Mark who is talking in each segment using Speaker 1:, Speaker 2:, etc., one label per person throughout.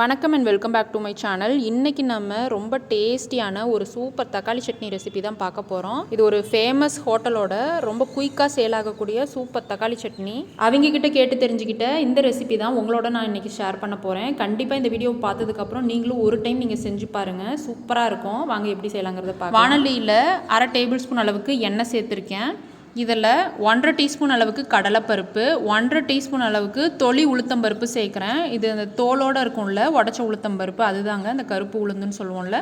Speaker 1: வணக்கம் and welcome back to my channel இன்றைக்கி நம்ம ரொம்ப டேஸ்டியான ஒரு சூப்பர் தக்காளி சட்னி ரெசிபி தான் பார்க்க போகிறோம் இது ஒரு ஃபேமஸ் ஹோட்டலோட ரொம்ப குயிக்காக சேல் ஆகக்கூடிய சூப்பர் தக்காளி சட்னி. அவங்க கிட்ட கேட்டு தெரிஞ்சுக்கிட்ட இந்த ரெசிபி தான் உங்களோட நான் இன்றைக்கி ஷேர் பண்ண போகிறேன் கண்டிப்பாக இந்த வீடியோ பார்த்ததுக்கப்புறம் நீங்களும் ஒரு டைம் நீங்கள் செஞ்சு பாருங்கள் சூப்பராக இருக்கும். வாங்க எப்படி செய்யலாங்கிறத பார்க்க வானலியில் அரை டேபிள் ஸ்பூன் அளவுக்கு எண்ணெய் சேர்த்துருக்கேன். இதில் ஒன்றரை டீஸ்பூன் அளவுக்கு கடலைப்பருப்பு ஒன்றரை டீஸ்பூன் அளவுக்கு தொளி உளுத்தம்பருப்பு சேர்க்குறேன். இது அந்த தோலோடு இருக்கும்ல உடச்ச உளுத்தம்பருப்பு அதுதாங்க அந்த கருப்பு உளுந்துன்னு சொல்லுவோம்ல.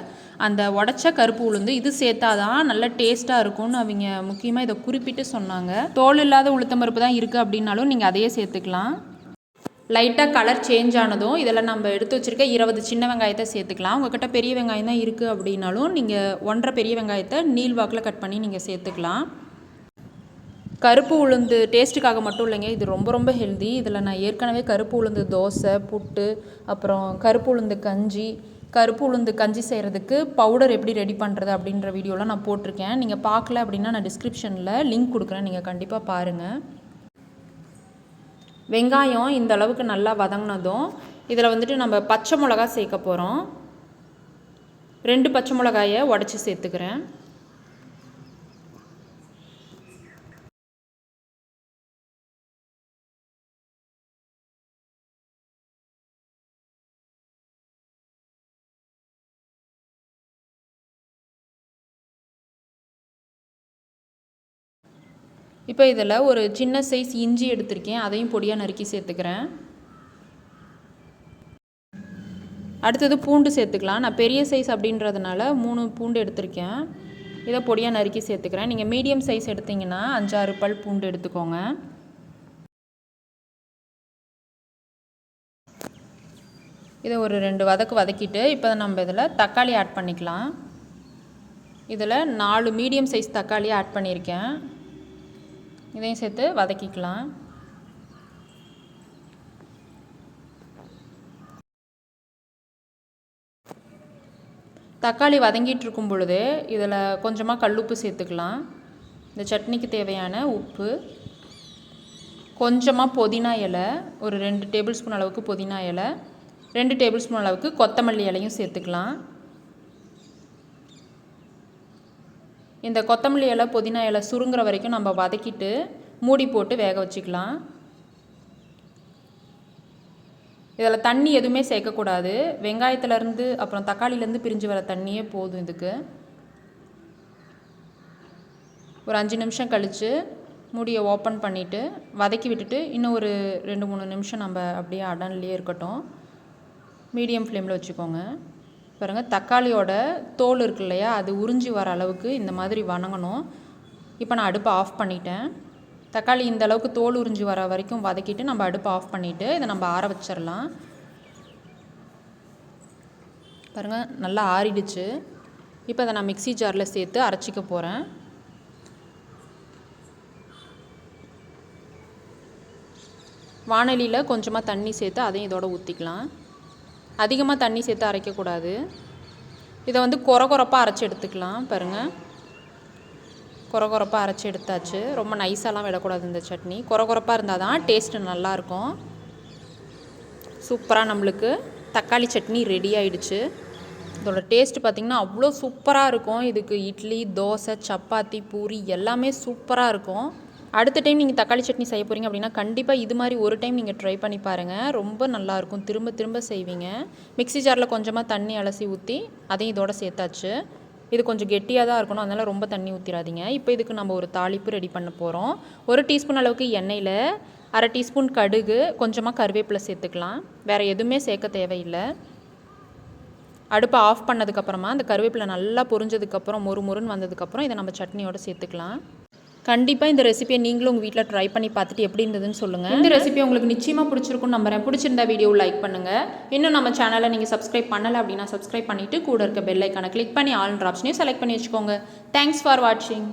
Speaker 1: அந்த உடச்ச கருப்பு உளுந்து இது சேர்த்தாதான் நல்ல டேஸ்ட்டாக இருக்கும்னு அவங்க முக்கியமாக இதை குறிப்பிட்டு சொன்னாங்க. தோல் இல்லாத உளுத்தம்பருப்பு தான் இருக்குது அப்படின்னாலும் நீங்கள் அதையே சேர்த்துக்கலாம். லைட்டாக கலர் சேஞ்ச் ஆனதும் இதில் நம்ம எடுத்து வச்சுருக்க இருபது சின்ன வெங்காயத்தை சேர்த்துக்கலாம். உங்கள்கிட்ட பெரிய வெங்காயம் தான் இருக்குது அப்படின்னாலும் நீங்கள் ஒன்றரை பெரிய வெங்காயத்தை நீள் வாக்கில் கட் பண்ணி நீங்கள் சேர்த்துக்கலாம். கருப்பு உளுந்து டேஸ்ட்டுக்காக மட்டும் இல்லைங்க. இது ரொம்ப ரொம்ப ஹெல்தி இதில் நான் ஏற்கனவே கருப்பு உளுந்து தோசை புட்டு அப்புறம் கருப்பு உளுந்து கஞ்சி கருப்பு உளுந்து கஞ்சி செய்கிறதுக்கு பவுடர் எப்படி ரெடி பண்ணுறது அப்படின்ற வீடியோலாம் நான் போட்டிருக்கேன். நீங்கள் பார்க்கல அப்படின்னா நான் டிஸ்கிரிப்ஷனில் லிங்க் கொடுக்குறேன். நீங்கள் கண்டிப்பாக பாருங்கள் வெங்காயம் இந்த அளவுக்கு நல்லா வதங்கினதும் இதில் வந்துட்டு நம்ம பச்சை மிளகா சேர்க்க போகிறோம் ரெண்டு பச்சை மிளகாயை உடச்சி சேர்த்துக்கிறேன். இப்போ இதில் ஒரு சின்ன சைஸ் இஞ்சி எடுத்திருக்கேன். அதையும் பொடியாக நறுக்கி சேர்த்துக்கிறேன். அடுத்தது பூண்டு சேர்த்துக்கலாம். நான் பெரிய சைஸ் அப்படின்றதுனால மூணு பூண்டு எடுத்திருக்கேன். இதை பொடியாக நறுக்கி சேர்த்துக்கிறேன். நீங்கள் மீடியம் சைஸ் எடுத்திங்கன்னா அஞ்சாறு பல் பூண்டு எடுத்துக்கோங்க. இதை ஒரு ரெண்டு வதக்கு வதக்கிட்டு இப்போ நம்ம இதில் தக்காளி ஆட் பண்ணிக்கலாம். இதில் நாலு மீடியம் சைஸ் தக்காளி ஆட் பண்ணியிருக்கேன். இதையும் சேர்த்து வதக்கிக்கலாம். தக்காளி வதங்கிட்டு இருக்கும் பொழுது இதில் கொஞ்சமாக கல்லுப்பு சேர்த்துக்கலாம். இந்த சட்னிக்கு தேவையான உப்பு. கொஞ்சமாக புதினா இலை ஒரு ரெண்டு டேபிள் ஸ்பூன் அளவுக்கு புதினா இலை ரெண்டு டேபிள் ஸ்பூன் அளவுக்கு கொத்தமல்லி இலையும் சேர்த்துக்கலாம். இந்த கொத்தமல்லி இலை புதினா இலை சுருங்குற வரைக்கும் நம்ம வதக்கிட்டு மூடி போட்டு வேக வச்சுக்கலாம். இதில் தண்ணி எதுவுமே சேர்க்கக்கூடாது. வெங்காயத்துலேருந்து அப்புறம் தக்காளிலேருந்து பிரிஞ்சு வர தண்ணியே போதும் இதுக்கு. ஒரு அஞ்சு நிமிஷம் கழித்து மூடியை ஓப்பன் பண்ணிவிட்டு வதக்கி விட்டுட்டு இன்னும் ஒரு ரெண்டு மூணு நிமிஷம் நம்ம அப்படியே அடன்லேயே இருக்கட்டும். மீடியம் ஃப்ளேமில் வச்சுக்கோங்க. பாருங்கள் தக்காளியோட தோல் இருக்கு இல்லையா அது உறிஞ்சி வர அளவுக்கு இந்த மாதிரி வணங்கணும். இப்போ நான் அடுப்பை ஆஃப் பண்ணிட்டேன். தக்காளி இந்த அளவுக்கு தோல் உறிஞ்சி வர வரைக்கும் வதக்கிட்டு நம்ம அடுப்பை ஆஃப் பண்ணிவிட்டு இதை நம்ம ஆற வச்சிடலாம். பாருங்கள் நல்லா ஆறிடுச்சு. இப்போ அதை நான் மிக்சி ஜாரில் சேர்த்து அரைச்சிக்க போகிறேன் வானலியில் கொஞ்சமாக தண்ணி சேர்த்து அதையும் இதோட ஊற்றிக்கலாம் அதிகமாக தண்ணி சேர்த்து அரைக்கக்கூடாது. இதை வந்து குறை குறப்பாக அரைச்சி எடுத்துக்கலாம் பாருங்கள் குறை குறப்பாக அரைச்சி எடுத்தாச்சு. ரொம்ப நைஸாலாம் விடக்கூடாது இந்த சட்னி. குறை குறப்பாக இருந்தால் தான் டேஸ்ட்டு நல்லாயிருக்கும். சூப்பராக நம்மளுக்கு தக்காளி சட்னி ரெடி ஆயிடுச்சு. இதோட டேஸ்ட் பார்த்திங்கன்னா அவ்வளோ சூப்பராக இருக்கும். இதுக்கு இட்லி தோசை சப்பாத்தி பூரி எல்லாமே சூப்பராக இருக்கும். அடுத்த டைம் நீங்கள் தக்காளி சட்னி செய்ய போகிறீங்க அப்படின்னா கண்டிப்பாக இது மாதிரி ஒரு டைம் நீங்கள் ட்ரை பண்ணி பாருங்கள் ரொம்ப நல்லாயிருக்கும் திரும்ப திரும்ப செய்வீங்க. மிக்சி ஜாரில் கொஞ்சமாக தண்ணி அலசி ஊற்றி அதையும் இதோட சேர்த்தாச்சு. இது கொஞ்சம் கெட்டியாக தான் இருக்கணும். அதனால் ரொம்ப தண்ணி ஊற்றிடாதீங்க இப்போ இதுக்கு நம்ம ஒரு தாளிப்பு ரெடி பண்ண போகிறோம் ஒரு டீஸ்பூன் அளவுக்கு எண்ணெயில் அரை டீஸ்பூன் கடுகு கொஞ்சமாக கருவேப்பிலை சேர்த்துக்கலாம். வேறு எதுவுமே சேர்க்க தேவையில்லை. அடுப்பை ஆஃப் பண்ணதுக்கப்புறமா அந்த கருவேப்பிலை நல்லா பொரிஞ்சதுக்கப்புறம் மொறு மொறுன்னு வந்ததுக்கப்புறம் இதை நம்ம சட்னியோடு சேர்த்துக்கலாம். கண்டிப்பாக இந்த ரெசிபியை நீங்களும் உங்கள் வீட்டில் ட்ரை பண்ணி பார்த்துட்டு எப்படி இருந்ததுன்னு சொல்லுங்கள் இந்த ரெசிபி உங்களுக்கு நிச்சயமாக பிடிச்சிருக்கும்னு நம்புறேன். பிடிச்சிருந்தா வீடியோ லைக் பண்ணுங்கள் இன்னும் நம்ம சேனலை நீங்கள் சப்ஸ்கிரைப் பண்ணலை அப்படின்னா சப்ஸ்கிரைப் பண்ணிவிட்டு கூட இருக்க பெல் ஐக்கானை கிளிக் பண்ணி ஆல் ஆப்ஷனையும் செலக்ட் பண்ணி வச்சுக்கோங்க. தேங்க்ஸ் ஃபார் வாட்சிங்